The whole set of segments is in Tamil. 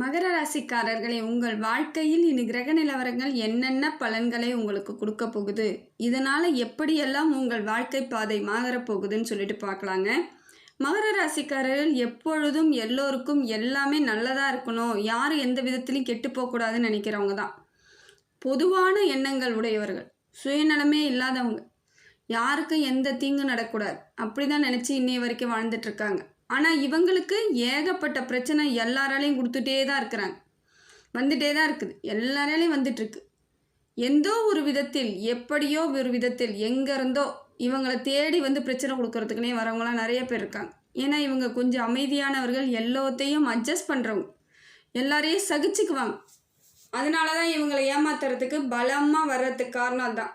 மகர ராசிக்காரர்களே உங்கள் வாழ்க்கையில் இனி கிரக நிலவரங்கள் என்னென்ன பலன்களை உங்களுக்கு கொடுக்க போகுது? இதனால் எப்படியெல்லாம் உங்கள் வாழ்க்கை பாதை மாறப் போகுதுன்னு சொல்லிட்டு பார்க்கலாங்க. மகர ராசிக்காரர்கள் எப்பொழுதும் எல்லோருக்கும் எல்லாமே நல்லதாக இருக்கணும். யாரும் எந்த விதத்துலையும் கெட்டு போகக்கூடாதுன்னு நினைக்கிறவங்க தான். பொதுவான எண்ணங்கள் உடையவர்கள். சுயநலமே இல்லாதவங்க. யாருக்கும் எந்த தீங்கும் நடக்கக்கூடாது. அப்படி தான் நினச்சி இன்னைய வரைக்கும் வாழ்ந்துட்டுருக்காங்க ஆனால் இவங்களுக்கு ஏகப்பட்ட பிரச்சனை எல்லாராலையும் கொடுத்துட்டே தான் இருக்கிறாங்க. வந்துட்டே தான் இருக்குது. எல்லாராலையும் வந்துட்டுருக்கு. எந்தோ ஒரு விதத்தில் எப்படியோ ஒரு விதத்தில் எங்கேருந்தோ இவங்களை தேடி வந்து பிரச்சனை கொடுக்கறதுக்குனே வரவங்களாம் நிறைய பேர் இருக்காங்க. ஏன்னா இவங்க கொஞ்சம் அமைதியானவர்கள் எல்லாத்தையும் அட்ஜஸ்ட் பண்ணுறவங்க எல்லாரையும் சகிச்சுக்குவாங்க. அதனால தான் இவங்களை ஏமாத்துறதுக்கு பலமாக வர்றதுக்கு காரணம் தான்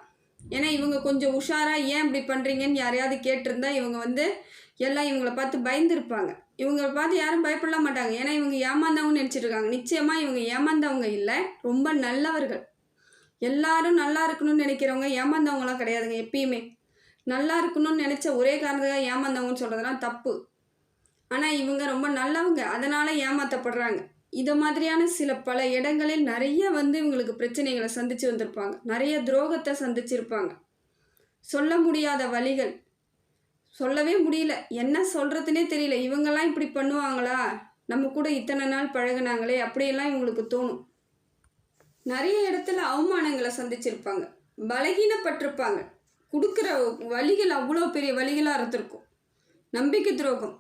ஏன்னா இவங்க கொஞ்சம் உஷாராக ஏன் இப்படி பண்ணுறீங்கன்னு யாரையாவது கேட்டிருந்தா இவங்க வந்து எல்லாம் இவங்கள பார்த்து பயந்துருப்பாங்க. இவங்களை பார்த்து யாரும் பயப்பட மாட்டாங்க. ஏன்னா இவங்க ஏமாந்தவங்கன்னு நினச்சிட்டு இருக்காங்க நிச்சயமாக இவங்க ஏமாந்தவங்க இல்லை. ரொம்ப நல்லவர்கள். எல்லாரும் நல்லா இருக்கணும்னு நினைக்கிறவங்க ஏமாந்தவங்களாம் கிடையாதுங்க எப்பயுமே. நல்லா இருக்கணும்னு நினச்ச ஒரே காரணத்துக்காக ஏமாந்தவங்கன்னு சொல்கிறதுலாம் தப்பு. ஆனால் இவங்க ரொம்ப நல்லவங்க. அதனால் ஏமாற்றப்படுறாங்க இது மாதிரியான சில பல இடங்களில் நிறைய வந்து இவங்களுக்கு பிரச்சனைகளை சந்திச்சு வந்திருப்பாங்க. நிறைய துரோகத்தை சந்திச்சிருப்பாங்க. சொல்ல முடியாத வழிகள். சொல்லவே முடியல. என்ன சொல்கிறதுனே தெரியல. இவங்கெல்லாம் இப்படி பண்ணுவாங்களா? நம்ம கூட இத்தனை நாள் பழகுனாங்களே. அப்படியெல்லாம் இவங்களுக்கு தோணும். நிறைய இடத்துல அவமானங்களை சந்திச்சிருப்பாங்க. பலகீனப்பட்டிருப்பாங்க. கொடுக்குற வழிகள் அவ்வளோ பெரிய வழிகளாக இருந்திருக்கும். நம்பிக்கை துரோகம்.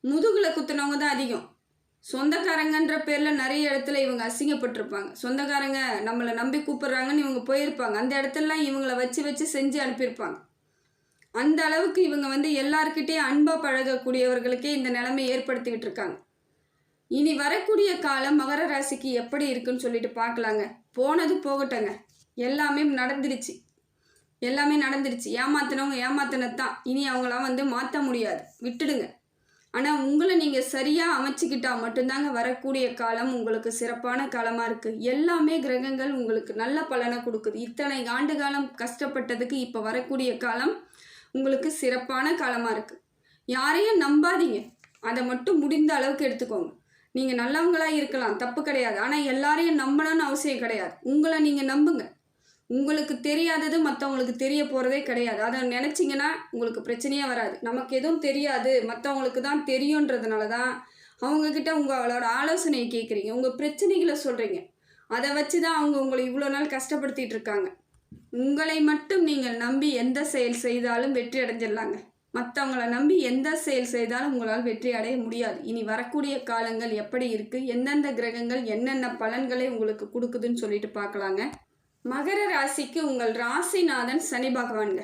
முதுகில் குத்துனவங்க தான் அதிகம். சொந்தக்காரங்கன்ற பேரில் நிறைய இடத்துல இவங்க அசிங்கப்பட்டிருப்பாங்க. சொந்தக்காரங்க நம்மளை நம்பி கூப்பிட்றாங்கன்னு இவங்க போயிருப்பாங்க. அந்த இடத்துலலாம் இவங்கள வச்சு வச்சு செஞ்சு அனுப்பியிருப்பாங்க. அந்த அளவுக்கு இவங்க வந்து எல்லார்கிட்டேயும் அன்பாக பழகக்கூடியவர்களுக்கே இந்த நிலைமை ஏற்படுத்திக்கிட்டு இருக்காங்க. இனி வரக்கூடிய காலம் மகர ராசிக்கு எப்படி இருக்குன்னு சொல்லிட்டு பார்க்கலாங்க. போனது போகட்டங்க. எல்லாமே நடந்துருச்சு. எல்லாமே நடந்துருச்சு. ஏமாத்தினவங்க ஏமாத்தினது தான் இனி அவங்களாம் வந்து மாற்ற முடியாது. விட்டுடுங்க. ஆனால் உங்களை நீங்கள் சரியாக அமைச்சிக்கிட்டால் மட்டும்தாங்க வரக்கூடிய காலம் உங்களுக்கு சிறப்பான காலமாக இருக்குது எல்லாமே கிரகங்கள் உங்களுக்கு நல்ல பலனை கொடுக்குது. இத்தனை ஆண்டு காலம் கஷ்டப்பட்டதுக்கு இப்போ வரக்கூடிய காலம் உங்களுக்கு சிறப்பான காலமாக இருக்குது யாரையும் நம்பாதீங்க. அதை மட்டும் முடிந்த அளவுக்கு எடுத்துக்கோங்க. நீங்கள் நல்லவங்களாக இருக்கலாம். தப்பு கிடையாது. ஆனால் எல்லாரையும் நம்பணும்னு அவசியம் கிடையாது. உங்களை நீங்கள் நம்புங்க. உங்களுக்கு தெரியாதது மற்றவங்களுக்கு தெரிய போகிறதே கிடையாது. அதை நினச்சிங்கன்னா உங்களுக்கு பிரச்சனையே வராது. நமக்கு எதுவும் தெரியாது. மற்றவங்களுக்கு தான் தெரியுன்றதுனால தான் அவங்கக்கிட்ட உங்களோட ஆலோசனையை கேட்குறீங்க உங்கள் பிரச்சனைகளை சொல்கிறீங்க அதை வச்சு தான் அவங்க உங்களை இவ்வளோ நாள் கஷ்டப்படுத்திட்டு இருக்காங்க. உங்களை மட்டும் நீங்கள் நம்பி எந்த செயல் செய்தாலும் வெற்றி அடைஞ்சிடலாங்க. மற்றவங்கள நம்பி எந்த செயல் செய்தாலும் உங்களால் வெற்றி அடைய முடியாது. இனி வரக்கூடிய காலங்கள் எப்படி இருக்குது எந்தெந்த கிரகங்கள் என்னென்ன பலன்களை உங்களுக்கு கொடுக்குதுன்னு சொல்லிட்டு பார்க்கலாங்க. மகர ராசிக்கு உங்கள் ராசிநாதன் சனி பகவான்க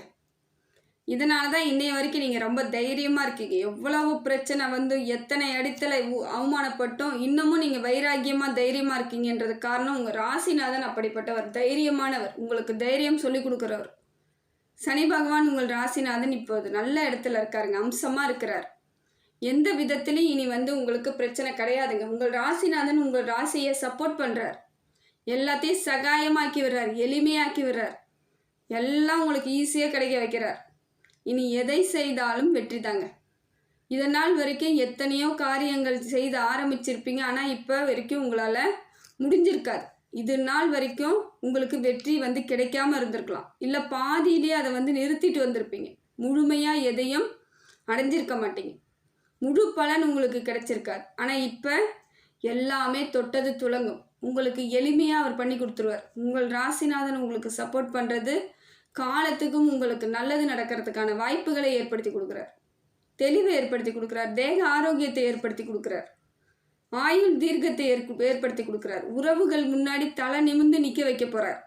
இதனால தான் இன்னைய வரைக்கும் நீங்கள் ரொம்ப தைரியமாக இருக்கீங்க. எவ்வளவு பிரச்சனை வந்து எத்தனை இடத்துல அவமானப்பட்டோம் அவமானப்பட்டும் இன்னமும் நீங்கள் வைராக்கியமாக தைரியமாக இருக்கீங்கன்றது காரணம் உங்கள் ராசிநாதன் அப்படிப்பட்டவர். தைரியமானவர். உங்களுக்கு தைரியம் சொல்லி கொடுக்குறவர். சனி பகவான் உங்கள் ராசிநாதன் இப்போது நல்ல இடத்துல இருக்காருங்க. அம்சமாக இருக்கிறார். எந்த விதத்திலையும் இனி வந்து உங்களுக்கு பிரச்சனை கிடையாதுங்க. உங்கள் ராசிநாதன் உங்கள் ராசியை சப்போர்ட் பண்ணுறார் எல்லாத்தையும் சகாயமாக்கி விடுறார் எளிமையாக்கி விடுறார். எல்லாம் உங்களுக்கு ஈஸியாக கிடைக்க வைக்கிறார். இனி எதை செய்தாலும் வெற்றி தாங்க. இதனால் வரைக்கும் எத்தனையோ காரியங்கள் செய்து ஆரம்பிச்சிருப்பீங்க. ஆனால் இப்போ வரைக்கும் உங்களால் முடிஞ்சிருக்காது. இது நாள் வரைக்கும் உங்களுக்கு வெற்றி வந்து கிடைக்காம இருந்திருக்கலாம். இல்லை பாதியிலேயே அதை வந்து நிறுத்திட்டு வந்திருப்பீங்க. முழுமையாக எதையும் அடைஞ்சிருக்க மாட்டீங்க. முழு பலன் உங்களுக்கு கிடைச்சிருக்காது. ஆனால் இப்போ எல்லாமே தொட்டது துலங்கும். உங்களுக்கு எளிமையாக அவர் பண்ணி கொடுத்துருவார். உங்கள் ராசிநாதன் உங்களுக்கு சப்போர்ட் பண்ணுறது காலத்துக்கும் உங்களுக்கு நல்லது நடக்கிறதுக்கான வாய்ப்புகளை ஏற்படுத்தி கொடுக்குறார். தெளிவை ஏற்படுத்தி கொடுக்குறார். தேக ஆரோக்கியத்தை ஏற்படுத்தி கொடுக்குறார். ஆயுள் தீர்க்கத்தை ஏற்ப ஏற்படுத்தி கொடுக்குறார். உறவுகள் முன்னாடி தலை நிமிர்ந்து நிற்க வைக்க போகிறார்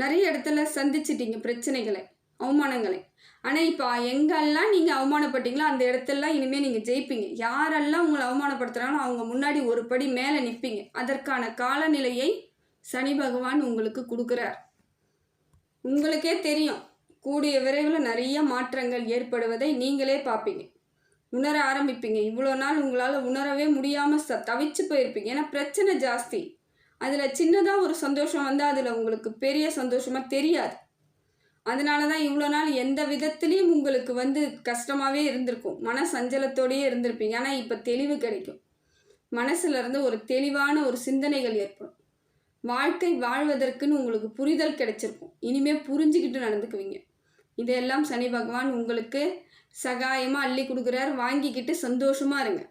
நிறைய இடத்துல சந்திச்சிட்டீங்க பிரச்சனைகளை. அவமானங்களை. ஆனால் இப்போ எங்கெல்லாம் நீங்கள் அவமானப்பட்டீங்களோ அந்த இடத்துலலாம் இனிமேல் நீங்கள் ஜெயிப்பீங்க. யாரெல்லாம் உங்களை அவமானப்படுத்துகிறாங்களோ அவங்க முன்னாடி ஒரு படி மேலே நிற்பீங்க அதற்கான காலநிலையை சனி பகவான் உங்களுக்கு கொடுக்குறார். உங்களுக்கே தெரியும். கூடிய விரைவில் நிறைய மாற்றங்கள் ஏற்படுவதை நீங்களே பார்ப்பீங்க. உணர ஆரம்பிப்பீங்க. இவ்வளோ நாள் உங்களால் உணரவே முடியாமல் ச தவிச்சு போயிருப்பீங்க. ஏன்னா பிரச்சனை ஜாஸ்தி. அதில் சின்னதாக ஒரு சந்தோஷம் வந்து அதில் உங்களுக்கு பெரிய சந்தோஷமாக தெரியாது. அதனால தான் இவ்வளோ நாள் எந்த விதத்துலேயும் உங்களுக்கு வந்து கஷ்டமாகவே இருந்திருக்கும். மன சஞ்சலத்தோடயே இருந்திருப்பீங்க. ஆனால் இப்போ தெளிவு கிடைக்கும். மனசில் இருந்து ஒரு தெளிவான ஒரு சிந்தனைகள் ஏற்படும். வாழ்க்கை வாழ்வதற்குன்னு உங்களுக்கு புரிதல் கிடைச்சிருக்கும். இனிமேல் புரிஞ்சுக்கிட்டு நடந்துக்குவீங்க. இதெல்லாம் சனி பகவான் உங்களுக்கு சகாயமாக அள்ளி கொடுக்குறாரு. வாங்கிக்கிட்டு சந்தோஷமாக இருங்க.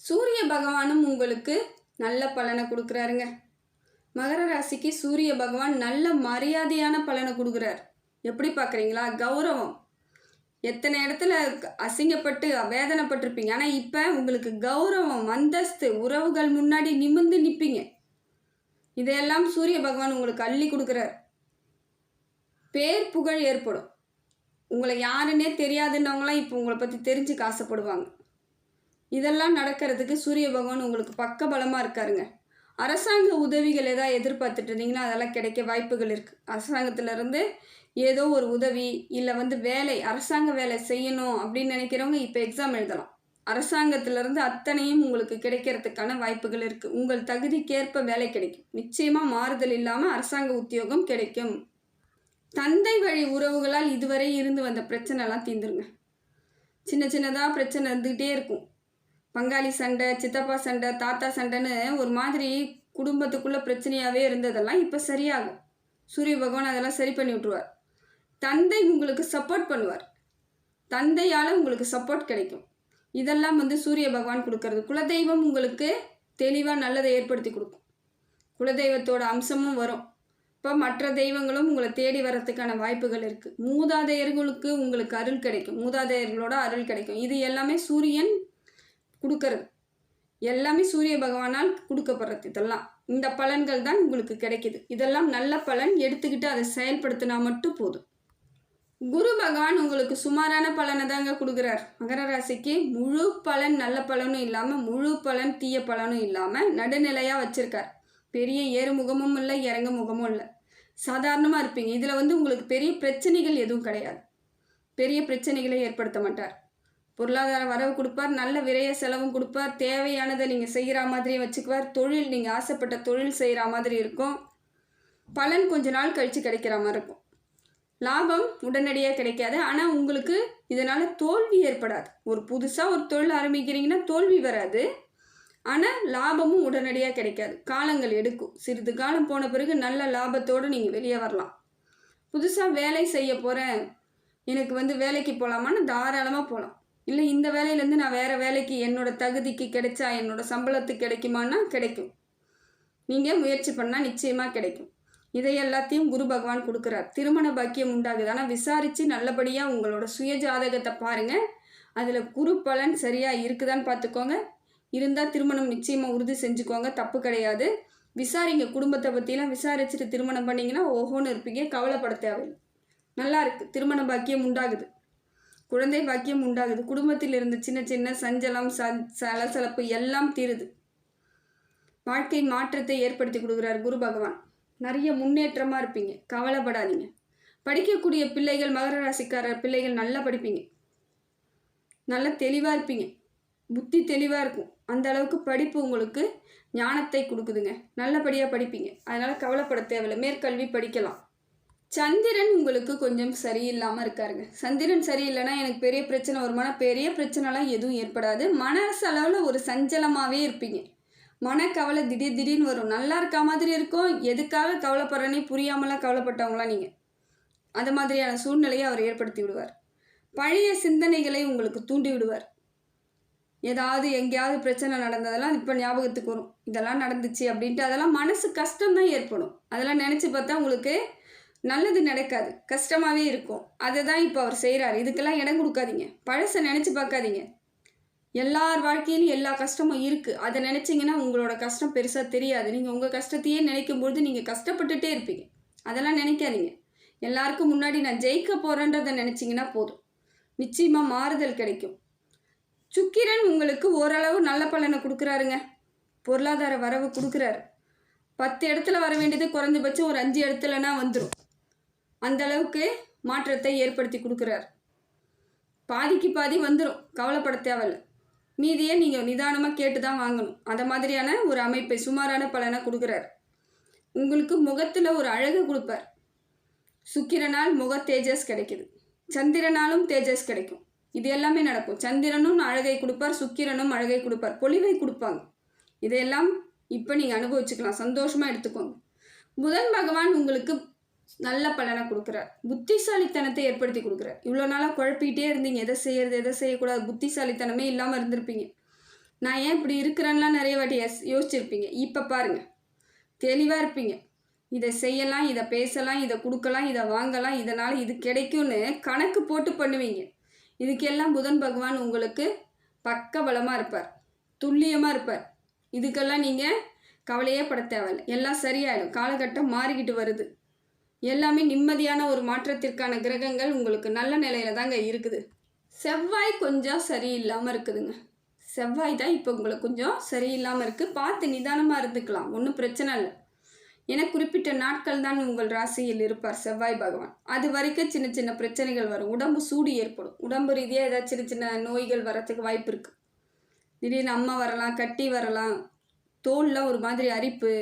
சூரிய பகவானும் உங்களுக்கு நல்ல பலனை கொடுக்குறாருங்க. மகர ராசிக்கு சூரிய பகவான் நல்ல மரியாதையான பலனை கொடுக்குறார். எப்படி பார்க்குறீங்களா? கௌரவம். எத்தனை இடத்துல அசிங்கப்பட்டு வேதனைப்பட்டிருப்பீங்க. ஆனால் இப்போ உங்களுக்கு கௌரவம் அந்தஸ்து உறவுகள் முன்னாடி நிமிர்ந்து நிற்பீங்க இதையெல்லாம் சூரிய பகவான் உங்களுக்கு அள்ளி கொடுக்குறார். பேர் புகழ் ஏற்படும். உங்களை யாருன்னே தெரியாதுன்னவங்களாம் இப்போ உங்களை பற்றி தெரிஞ்சுக்க ஆசைப்படுவாங்க. இதெல்லாம் நடக்கிறதுக்கு சூரிய பகவான் உங்களுக்கு பக்க பலமாக இருக்காருங்க. அரசாங்க உதவிகள் ஏதாவது எதிர்பார்த்துட்டு இருந்தீங்கன்னா அதெல்லாம் கிடைக்க வாய்ப்புகள் இருக்குது அரசாங்கத்திலேருந்து ஏதோ ஒரு உதவி இல்லை வந்து வேலை அரசாங்க வேலை செய்யணும் அப்படின்னு நினைக்கிறவங்க இப்போ எக்ஸாம் எழுதலாம். அரசாங்கத்திலிருந்து அத்தனையும் உங்களுக்கு கிடைக்கிறதுக்கான வாய்ப்புகள் இருக்குது உங்கள் தகுதிக்கேற்ப வேலை கிடைக்கும். நிச்சயமாக மாறுதல் இல்லாமல் அரசாங்க உத்தியோகம் கிடைக்கும். தந்தை வழி உறவுகளால் இதுவரை இருந்து வந்த பிரச்சனைலாம் தீந்துருங்க சின்ன சின்னதாக பிரச்சனை இருந்துக்கிட்டே இருக்கும். பங்காளி சண்டை சித்தப்பா சண்டை தாத்தா சண்டைன்னு ஒரு மாதிரி குடும்பத்துக்குள்ளே பிரச்சனையாகவே இருந்ததெல்லாம் இப்போ சரியாகும். சூரிய பகவான் அதெல்லாம் சரி பண்ணி விட்ருவார் தந்தை உங்களுக்கு சப்போர்ட் பண்ணுவார். தந்தையால் உங்களுக்கு சப்போர்ட் கிடைக்கும். இதெல்லாம் வந்து சூரிய பகவான் கொடுக்கறது. குலதெய்வம் உங்களுக்கு தெளிவாக நல்லதை ஏற்படுத்தி கொடுக்கும். குலதெய்வத்தோட அம்சமும் வரும். இப்போ மற்ற தெய்வங்களும் உங்களை தேடி வரத்துக்கான வாய்ப்புகள் இருக்குது மூதாதையர்களுக்கு உங்களுக்கு அருள் கிடைக்கும். மூதாதையர்களோட அருள் கிடைக்கும். இது எல்லாமே சூரியன் கொடுக்கறது. எல்லாமே சூரிய பகவானால் கொடுக்கப்படுறது இதெல்லாம். இந்த பலன்கள் தான் உங்களுக்கு கிடைக்குது. இதெல்லாம் நல்ல பலன் எடுத்துக்கிட்டு அதை செயல்படுத்தினா மட்டும் போதும். குரு பகவான் உங்களுக்கு சுமாரான பலனை தாங்க கொடுக்குறார். மகர ராசிக்கு முழு பலன் நல்ல பலனும் இல்லாமல் முழு பலன் தீய பலனும் இல்லாமல் நடுநிலையாக வச்சுருக்கார். பெரிய ஏறுமுகமும் இல்லை இறங்கு முகமும் இல்லை. சாதாரணமாக இருப்பீங்க. இதில் வந்து உங்களுக்கு பெரிய பிரச்சனைகள் எதுவும் கிடையாது. பெரிய பிரச்சனைகளை ஏற்படுத்த மாட்டார். பொருளாதார வரவு கொடுப்பார் நல்ல விரைய செலவும் கொடுப்பார் தேவையானதை நீங்கள் செய்கிற மாதிரியே வச்சுக்குவார். தொழில் நீங்கள் ஆசைப்பட்ட தொழில் செய்கிற மாதிரி இருக்கும். பலன் கொஞ்ச நாள் கழித்து கிடைக்கிற மாதிரி இருக்கும். லாபம் உடனடியாக கிடைக்காது. ஆனால் உங்களுக்கு இதனால் தோல்வி ஏற்படாது. ஒரு புதுசாக ஒரு தொழில் ஆரம்பிக்கிறீங்கன்னா தோல்வி வராது. ஆனால் லாபமும் உடனடியாக கிடைக்காது. காலங்கள் எடுக்கும். சிறிது காலம் போன பிறகு நல்ல லாபத்தோடு நீங்கள் வெளியே வரலாம். புதுசாக வேலை செய்ய போகிறேன் எனக்கு வந்து வேலைக்கு போகலாமான்னு தாராளமாக போகலாம் இல்லை இந்த வேலையிலேருந்து நான் வேறு வேலைக்கு என்னோட தகுதிக்கு கிடைச்சா என்னோட சம்பளத்துக்கு கிடைக்குமான்னா கிடைக்கும். நீங்கள் முயற்சி பண்ணால் நிச்சயமாக கிடைக்கும். இதை எல்லாத்தையும் குரு பகவான் கொடுக்குறார். திருமண பாக்கியம் உண்டாகுது. ஆனால் விசாரித்து நல்லபடியாக உங்களோட சுய ஜாதகத்தை பாருங்கள் அதில் குரு பலன் சரியாக இருக்குதான்னு பார்த்துக்கோங்க இருந்தால் திருமணம் நிச்சயமாக உறுதி செஞ்சுக்கோங்க. தப்பு கிடையாது. விசாரிங்க. குடும்பத்தை பற்றிலாம் விசாரிச்சுட்டு திருமணம் பண்ணிங்கன்னா ஓஹோன்னு இருப்பீங்க. கவலைப்பட தேவையில்லை. நல்லா இருக்குது திருமண பாக்கியம் உண்டாகுது. குழந்தை பாக்கியம் உண்டாகுது. குடும்பத்தில் இருந்த சின்ன சின்ன சஞ்சலம் ச சலசலப்பு எல்லாம் தீருது. வாழ்க்கை மாற்றத்தை ஏற்படுத்தி கொடுக்குறார் குரு பகவான். நிறைய முன்னேற்றமாக இருப்பீங்க. கவலைப்படாதீங்க. படிக்கக்கூடிய பிள்ளைகள் மகர ராசிக்காரர் பிள்ளைகள் நல்லா படிப்பீங்க. நல்லா தெளிவாக இருப்பீங்க. புத்தி தெளிவாக இருக்கும். அந்த அளவுக்கு படிப்பு உங்களுக்கு ஞானத்தை கொடுக்குதுங்க. நல்லபடியாக படிப்பீங்க. அதனால் கவலைப்பட தேவையில்லை. மேற்கல்வி படிக்கலாம். சந்திரன் உங்களுக்கு கொஞ்சம் சரியில்லாமல் இருக்காருங்க. சந்திரன் சரியில்லைன்னா எனக்கு பெரிய பிரச்சனை வருமானா பெரிய பிரச்சனைலாம் எதுவும் ஏற்படாது. மனசளவில் ஒரு சஞ்சலமாகவே இருப்பீங்க. மனக்கவலை திடீர் திடீர்னு வரும். நல்லா இருக்க மாதிரி இருக்கும். எதுக்காக கவலைப்படுறனே புரியாமலாம் கவலைப்பட்டவங்களாம் நீங்கள் அந்த மாதிரியான சூழ்நிலையை அவர் ஏற்படுத்தி விடுவார். பழைய சிந்தனைகளை உங்களுக்கு தூண்டி விடுவார். ஏதாவது எங்கேயாவது பிரச்சனை நடந்ததெல்லாம் இப்போ ஞாபகத்துக்கு வரும். இதெல்லாம் நடந்துச்சு அப்படின்ட்டு அதெல்லாம் மனசு கஷ்டம்தான் ஏற்படும். அதெல்லாம் நினச்சி பார்த்தா உங்களுக்கு நல்லது நடக்காது. கஷ்டமாகவே இருக்கும். அதை தான் இப்போ அவர் செய்கிறார் இதுக்கெல்லாம் இடம் கொடுக்காதீங்க. பழசை நினச்சி பார்க்காதீங்க. எல்லார் வாழ்க்கையிலும் எல்லா கஷ்டமும் இருக்குது அதை நினச்சிங்கன்னா உங்களோட கஷ்டம் பெருசாக தெரியாது. நீங்கள் உங்கள் கஷ்டத்தையே நினைக்கும் பொழுது நீங்கள் கஷ்டப்பட்டுட்டே இருப்பீங்க. அதெல்லாம் நினைக்காதீங்க. எல்லாருக்கும் முன்னாடி நான் ஜெயிக்க போகிறேன்றதை நினச்சிங்கன்னா போதும். நிச்சயமாக மாறுதல் கிடைக்கும். சுக்கிரன் உங்களுக்கு ஓரளவு நல்ல பலனை கொடுக்குறாருங்க. பொருளாதார வரவு கொடுக்குறாரு. பத்து இடத்துல வர வேண்டியது குறைஞ்சபட்சம் ஒரு அஞ்சு இடத்துலனா வந்துடும் அந்த அளவுக்கு மாற்றத்தை ஏற்படுத்தி கொடுக்குறாரு. பாதிக்கு பாதி வந்துடும் கவலைப்பட தேவையில்லை. மீதியை நீங்கள் நிதானமாக கேட்டு தான் வாங்கணும். அந்த மாதிரியான ஒரு அமைப்பை சுமாரான பலனை கொடுக்குறாரு. உங்களுக்கு முகத்தில் ஒரு அழகு கொடுப்பார். சுக்கிரனால் முக தேஜஸ் கிடைக்குது. சந்திரனாலும் தேஜஸ் கிடைக்கும். இது எல்லாமே நடக்கும். சந்திரனும் அழகை கொடுப்பார் சுக்கிரனும் அழகை கொடுப்பார். பொலிவை கொடுப்பாங்க. இதையெல்லாம் இப்போ நீங்கள் அனுபவிச்சுக்கலாம். சந்தோஷமாக எடுத்துக்கோங்க. புதன் பகவான் உங்களுக்கு நல்ல பலனை கொடுக்குறார். புத்திசாலித்தனத்தை ஏற்படுத்தி கொடுக்குறார். இவ்வளோ நாளாக குழப்பிக்கிட்டே இருந்தீங்க. எதை செய்யறது எதை செய்யக்கூடாது. புத்திசாலித்தனமே இல்லாமல் இருந்திருப்பீங்க. நான் ஏன் இப்படி இருக்கிறேன்னா நிறைய வாட்டி எஸ் யோசிச்சிருப்பீங்க. இப்போ பாருங்கள் தெளிவாக இருப்பீங்க. இதை செய்யலாம் இதை பேசலாம் இதை கொடுக்கலாம் இதை வாங்கலாம் இதனால் இது கிடைக்கும்னு கணக்கு போட்டு பண்ணுவீங்க. இதுக்கெல்லாம் புதன் பகவான் உங்களுக்கு பக்க பலமாக இருப்பார். துல்லியமாக இருப்பார். இதுக்கெல்லாம் நீங்கள் கவலையே பட தேவையில்லை. எல்லாம் சரியாயிடும். காலகட்டம் மாறிக்கிட்டு வருது. எல்லாமே நிம்மதியான ஒரு மாற்றத்திற்கான கிரகங்கள் உங்களுக்கு நல்ல நிலையில தாங்க இருக்குது. செவ்வாய் கொஞ்சம் சரியில்லாமல் இருக்குதுங்க. செவ்வாய் தான் இப்போ உங்களுக்கு கொஞ்சம் சரியில்லாமல் இருக்குது பார்த்து நிதானமாக இருந்துக்கலாம். ஒன்றும் பிரச்சனை இல்லை. ஏன்னா குறிப்பிட்ட நாட்கள் தான் உங்கள் ராசியில் இருப்பார் செவ்வாய் பகவான். அது வரைக்கும் சின்ன சின்ன பிரச்சனைகள் வரும். உடம்பு சூடு ஏற்படும். உடம்பு ரீதியாக ஏதாவது சின்ன சின்ன நோய்கள் வரத்துக்கு வாய்ப்பு இருக்குது திடீர்னு அம்மா வரலாம் கட்டி வரலாம். தோல்லாம் ஒரு மாதிரி அரிப்பு.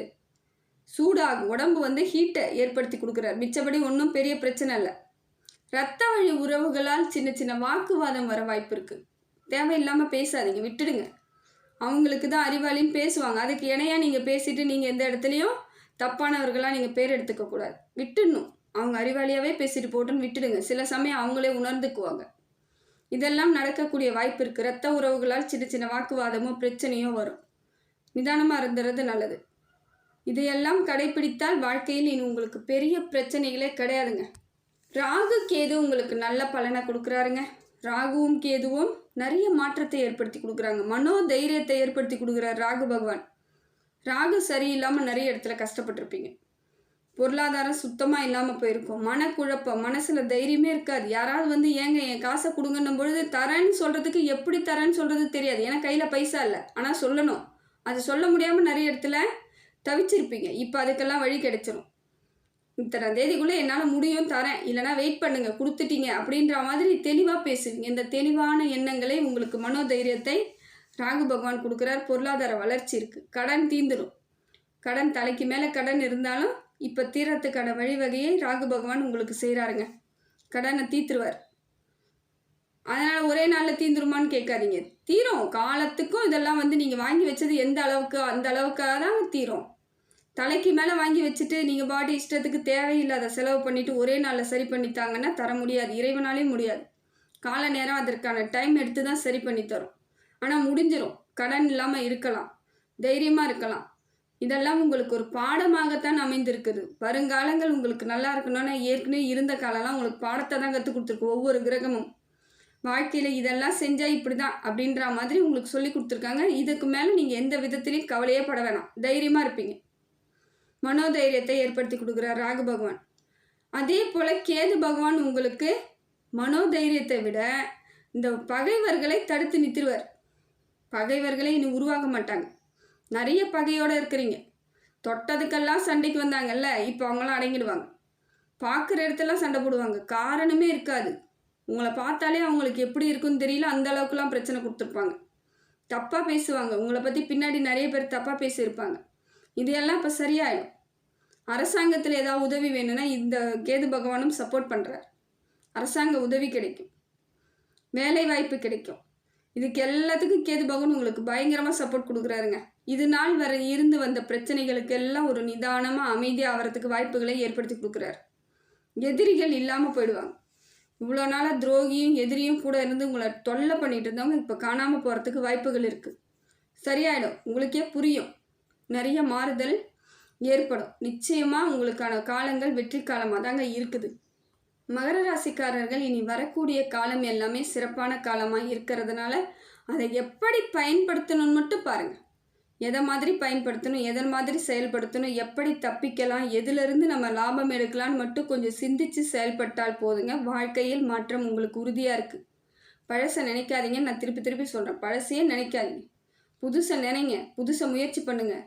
சூடாகும். உடம்பு வந்து ஹீட்டை ஏற்படுத்தி கொடுக்குறாரு. மிச்சபடி ஒன்றும் பெரிய பிரச்சனை இல்லை. ரத்த வழி உறவுகளால் சின்ன சின்ன வாக்குவாதம் வர வாய்ப்பு இருக்குது தேவையில்லாமல் பேசாதீங்க. விட்டுடுங்க. அவங்களுக்கு தான் அறிவாளின்னு பேசுவாங்க. அதுக்கு இணையாக நீங்கள் பேசிட்டு நீங்கள் எந்த இடத்துலையும் தப்பானவர்களாக நீங்கள் பேர் எடுத்துக்கக்கூடாது விட்டுடணும். அவங்க அறிவாளியாகவே பேசிட்டு போட்டுன்னு விட்டுடுங்க. சில சமயம் அவங்களே உணர்ந்துக்குவாங்க. இதெல்லாம் நடக்கக்கூடிய வாய்ப்பு இருக்குது ரத்த உறவுகளால் சின்ன சின்ன வாக்குவாதமோ பிரச்சனையோ வரும். நிதானமாக இருந்துறது நல்லது. இதையெல்லாம் கடைபிடித்தால் வாழ்க்கையில் இனி உங்களுக்கு பெரிய பிரச்சனைகளே கிடையாதுங்க. ராகு கேது உங்களுக்கு நல்ல பலனை கொடுக்குறாருங்க. ராகுவும் கேதுவும் நிறைய மாற்றத்தை ஏற்படுத்தி கொடுக்குறாங்க. மனோ தைரியத்தை ஏற்படுத்தி கொடுக்குறார் ராகு பகவான். ராகு சரியில்லாமல் நிறைய இடத்துல கஷ்டப்பட்டிருப்பீங்க. பொருளாதாரம் சுத்தமாக இல்லாமல் போயிருக்கும். மனக்குழப்பம் மனசில் தைரியமே இருக்காது. யாராவது வந்து ஏங்க என் காசை கொடுங்கன்னும் பொழுது தரேன்னு சொல்கிறதுக்கு எப்படி தரேன்னு சொல்கிறது தெரியாது. ஏன்னா கையில் பைசா இல்லை. ஆனால் சொல்லணும். அது சொல்ல முடியாமல் நிறைய இடத்துல தவிச்சிருப்பீங்க. இப்போ அதுக்கெல்லாம் வழி கிடைச்சிரும். இத்தனை தேதிக்குள்ளே என்னால் முடியும் தரேன். இல்லைனா வெயிட் பண்ணுங்கள் கொடுத்துட்டீங்க அப்படின்ற மாதிரி தெளிவாக பேசுவீங்க. இந்த தெளிவான எண்ணங்களை உங்களுக்கு மனோதைரியத்தை ராகு பகவான் கொடுக்குறார். பொருளாதார வளர்ச்சி இருக்குது கடன் தீந்துடும் கடன் தலைக்கு மேலே கடன் இருந்தாலும் இப்போ தீரத்துக்கான வழிவகையை ராகு பகவான் உங்களுக்கு செய்கிறாருங்க கடனை தீத்துருவார். அதனால் ஒரே நாளில் தீந்துருமான்னு கேட்காதீங்க. தீரும். காலத்துக்கும் இதெல்லாம் வந்து நீங்கள் வாங்கி வச்சது எந்த அளவுக்கு அந்த அளவுக்காக தான் தீரும். தலைக்கு மேலே வாங்கி வச்சுட்டு நீங்கள் பாடி இஷ்டத்துக்கு தேவையில்லாத செலவு பண்ணிவிட்டு ஒரே நாளில் சரி பண்ணித்தாங்கன்னா தர முடியாது இறைவனாலே முடியாது. கால நேரம் அதற்கான டைம் எடுத்து தான் சரி பண்ணி தரும். ஆனால் முடிஞ்சிடும் கடன் இல்லாமல் இருக்கலாம். தைரியமாக இருக்கலாம். இதெல்லாம் உங்களுக்கு ஒரு பாடமாகத்தான் அமைந்திருக்குது. வருங்காலங்கள் உங்களுக்கு நல்லா இருக்கணும்னா ஏற்கனவே இருந்த காலம்லாம் உங்களுக்கு பாடத்தை தான் கற்றுக் கொடுத்துருக்கு ஒவ்வொரு கிரகமும். வாழ்க்கையில் இதெல்லாம் செஞ்சால் இப்படி தான் அப்படின்ற மாதிரி உங்களுக்கு சொல்லி கொடுத்துருக்காங்க. இதுக்கு மேலே நீங்கள் எந்த விதத்துலையும் கவலையே பட வேணாம். தைரியமாக இருப்பீங்க. மனோதைரியத்தை ஏற்படுத்தி கொடுக்குறார் ராகு பகவான். அதே போல் கேது பகவான் உங்களுக்கு மனோதைரியத்தை விட இந்த பகைவர்களை தடுத்து நிறுத்துவார். பகைவர்களே இனி உருவாக மாட்டாங்க. நிறைய பகையோடு இருக்கிறீங்க. தொட்டதுக்கெல்லாம் சண்டைக்கு வந்தாங்கல்ல இப்போ அவங்களாம் அடங்கிடுவாங்க. பார்க்குற இடத்தெல்லாம் சண்டை போடுவாங்க. காரணமே இருக்காது. உங்களை பார்த்தாலே அவங்களுக்கு எப்படி இருக்குன்னு தெரியல அந்த அளவுக்குலாம் பிரச்சனை கொடுத்துருப்பாங்க. தப்பாக பேசுவாங்க. உங்களை பற்றி பின்னாடி நிறைய பேர் தப்பாக பேசியிருப்பாங்க. இதையெல்லாம் இப்போ சரியாயிடும். அரசாங்கத்தில் ஏதாவது உதவி வேணும்னா இந்த கேது பகவானும் சப்போர்ட் பண்ணுறார் அரசாங்க உதவி கிடைக்கும். வேலை வாய்ப்பு கிடைக்கும். இதுக்கு எல்லாத்துக்கும் கேது பகவான் உங்களுக்கு பயங்கரமாக சப்போர்ட் கொடுக்குறாருங்க. இது நாள் வரை இருந்து வந்த பிரச்சனைகளுக்கு எல்லாம் ஒரு நிதானமாக அமைதியாக ஆகிறதுக்கு வாய்ப்புகளை ஏற்படுத்தி கொடுக்குறாரு. எதிரிகள் இல்லாமல் போயிடுவாங்க. இவ்வளோ நாளாக துரோகியும் எதிரியும் கூட இருந்து உங்களை தொல்லை பண்ணிட்டு இருந்தவங்க இப்போ காணாமல் போகிறதுக்கு வாய்ப்புகள் இருக்குது சரியாயிடும். உங்களுக்கே புரியும். நிறைய மாறுதல் ஏற்படும். நிச்சயமாக உங்களுக்கான காலங்கள் வெற்றி காலமாக தாங்க இருக்குது. மகர ராசிக்காரர்கள் இனி வரக்கூடிய காலம் எல்லாமே சிறப்பான காலமாக இருக்கிறதுனால அதை எப்படி பயன்படுத்தணும்னு மட்டும் பாருங்கள் எதை மாதிரி பயன்படுத்தணும் எதன் மாதிரி செயல்படுத்தணும் எப்படி தப்பிக்கலாம் எதிலிருந்து நம்ம லாபம் எடுக்கலான்னு மட்டும் கொஞ்சம் சிந்திச்சு செயல்பட்டால் போதுங்க. வாழ்க்கையில் மாற்றம் உங்களுக்கு உறுதியாக இருக்குது பழசை நினைக்காதீங்க. நான் திருப்பி திருப்பி சொல்கிறேன் பழசையே நினைக்காதீங்க. புதுசை நினைங்க. புதுசை முயற்சி பண்ணுங்கள்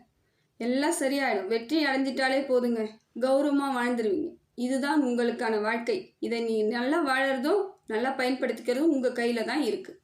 எல்லாம் சரியாயிடும். வெற்றி அடைஞ்சிட்டாலே போதுங்க. கௌரவமாக வாழ்ந்துருவீங்க. இதுதான் உங்களுக்கான வாழ்க்கை. இதை நீ நல்லா வாழறதும் நல்லா பயன்படுத்திக்கிறதும் உங்கள் கையில் தான் இருக்குது